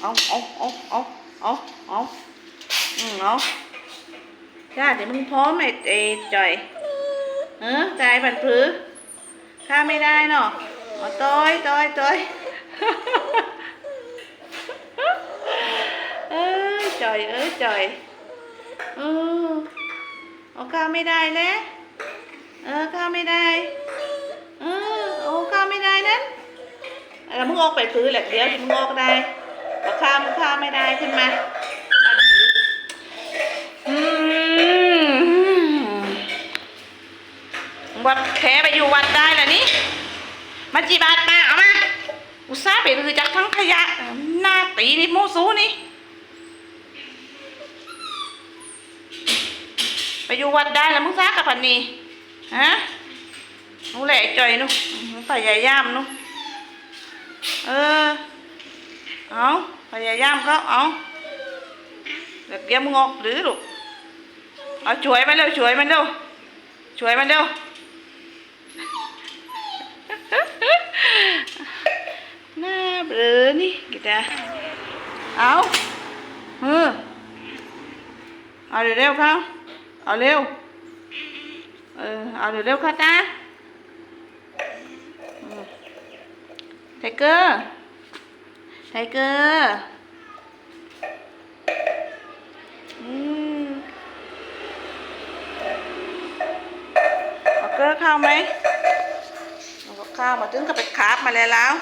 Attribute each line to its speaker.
Speaker 1: เอาเอาเอาเอาเอาเอาอืมเอาจ้าเดี๋ยวมึงพร้อมไอ้ไอ้จ่อยเออใจผันผือข้าไม่ได้เนาะเอต้อยต้อยต้อยเอ้ยจ่อยเอ้ยจ่อยเออเอาข้าไม่ได้แล้วเออข้าไม่ได้ งอกไปพื้นแหละเดี๋ยวมึงออกได้เอาข้ามข้าวไม่ได้ขึ้นมาวัดแค่ไปอยู่วัดได้แล้วนี่มาจีบาทมาเอามา อุตส่าห์ไปรือจากทั้งขยะหน้าตีนี่โมซูนี่ ไปอยู่วัดได้แล้วมึงซักกับพันนี่ฮะนูแหละจ่อยนูพยายามนู เออ เอาพยายามเอาเดี๋ยวเดี๋ยมงอกหรือลูกเอาช่วยมันเร็วช่วยมันเร็วช่วยมันเร็วหน้าเบลอนี่กีตาเอาเออเอาเร็วๆเขาเอาเร็วเออเอาเร็วๆค่ะตาอืม ไทเกอร์ ไทเกอร์อืมเอเกอร์เข้าไหมเอาข้าวมาถึงก็ไปคาบมาแล้วแล้ว